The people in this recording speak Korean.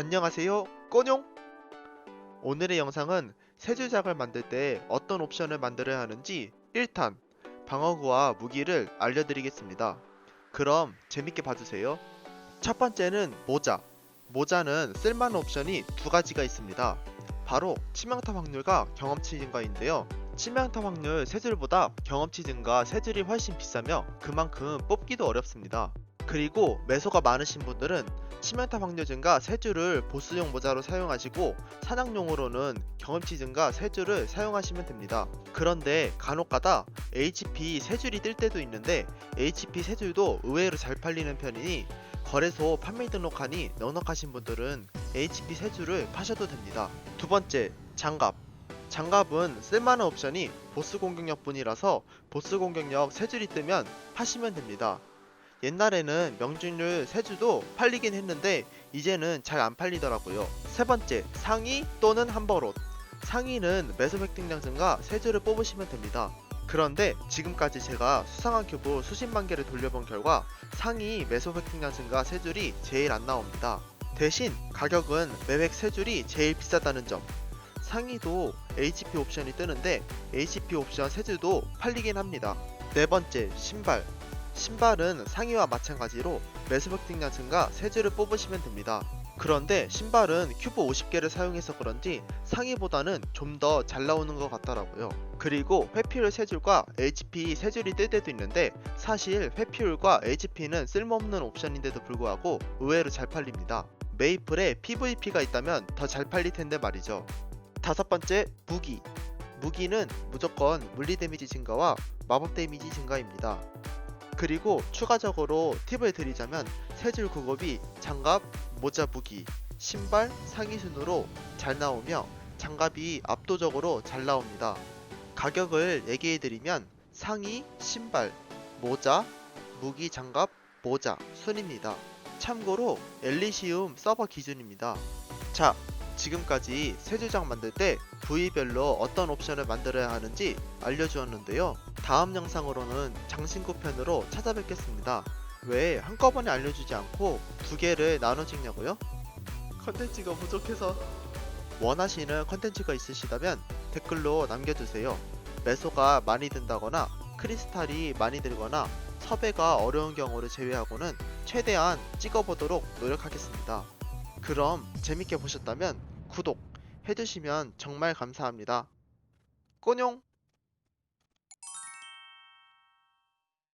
안녕하세요. 꼬뇽. 오늘의 영상은 세주작을 만들 때 어떤 옵션을 만들어야 하는지 1탄 방어구와 무기를 알려드리겠습니다. 그럼 재밌게 봐주세요. 첫 번째는 모자. 모자는 쓸만한 옵션이 두 가지가 있습니다. 바로 치명타 확률과 경험치 증가인데요. 치명타 확률 세 줄보다 경험치 증가 세 줄이 훨씬 비싸며 그만큼 뽑기도 어렵습니다 그리고 매소가 많으신 분들은 치명타 확률 증가 3줄을 보스용 모자로 사용하시고 사냥용으로는 경험치 증가 3줄을 사용하시면 됩니다. 그런데 간혹가다 HP 3줄이 뜰 때도 있는데 HP 3줄도 의외로 잘 팔리는 편이니 거래소 판매 등록하니 넉넉하신 분들은 HP 3줄을 파셔도 됩니다. 두 번째, 장갑. 장갑은 쓸만한 옵션이 보스 공격력 뿐이라서 보스 공격력 3줄이 뜨면 파시면 됩니다. 옛날에는 명중률 세주도 팔리긴 했는데 이제는 잘 안 팔리더라고요. 세 번째, 상의 또는 함버롯. 상의는 매소 획득량 증가 세주를 뽑으시면 됩니다. 그런데 지금까지 제가 수상한 큐브 수십만 개를 돌려본 결과 상위 매소 획득량 증가 세 줄이 제일 안 나옵니다. 대신 가격은 매획 세 줄이 제일 비싸다는 점. 상위도 HP 옵션이 뜨는데 HP 옵션 세 줄도 팔리긴 합니다. 네 번째, 신발. 신발은 상의와 마찬가지로 증가 3줄을 뽑으시면 됩니다. 그런데 신발은 큐브 50개를 사용해서 그런지 상의보다는 좀 더 잘 나오는 것 같더라고요. 그리고 회피율 3줄과 HP 3줄이 뜰 때도 있는데 사실 회피율과 HP는 쓸모없는 옵션인데도 불구하고 의외로 잘 팔립니다. 메이플에 PVP가 있다면 더 잘 팔릴 텐데 말이죠. 다섯 번째, 무기. 무기는 무조건 물리 데미지 증가와 마법 데미지 증가입니다. 그리고 추가적으로 팁을 드리자면 세줄 구급이 장갑, 모자 무기, 신발, 상의 순으로 잘 나오며 장갑이 압도적으로 잘 나옵니다. 가격을 얘기해 드리면 상의, 신발, 모자, 무기, 장갑, 모자 순입니다. 참고로 엘리시움 서버 기준입니다. 자, 지금까지 세 주장 만들 때 부위별로 어떤 옵션을 만들어야 하는지 알려주었는데요. 다음 영상으로는 장신구 편으로 찾아뵙겠습니다. 왜 한꺼번에 알려주지 않고 두 개를 나눠 찍냐고요? 컨텐츠가 부족해서 원하시는 컨텐츠가 있으시다면 댓글로 남겨주세요. 매소가 많이 든다거나 크리스탈이 많이 들거나 섭외가 어려운 경우를 제외하고는 최대한 찍어보도록 노력하겠습니다. 그럼 재밌게 보셨다면 구독 해주시면 정말 감사합니다. 꼬뇽!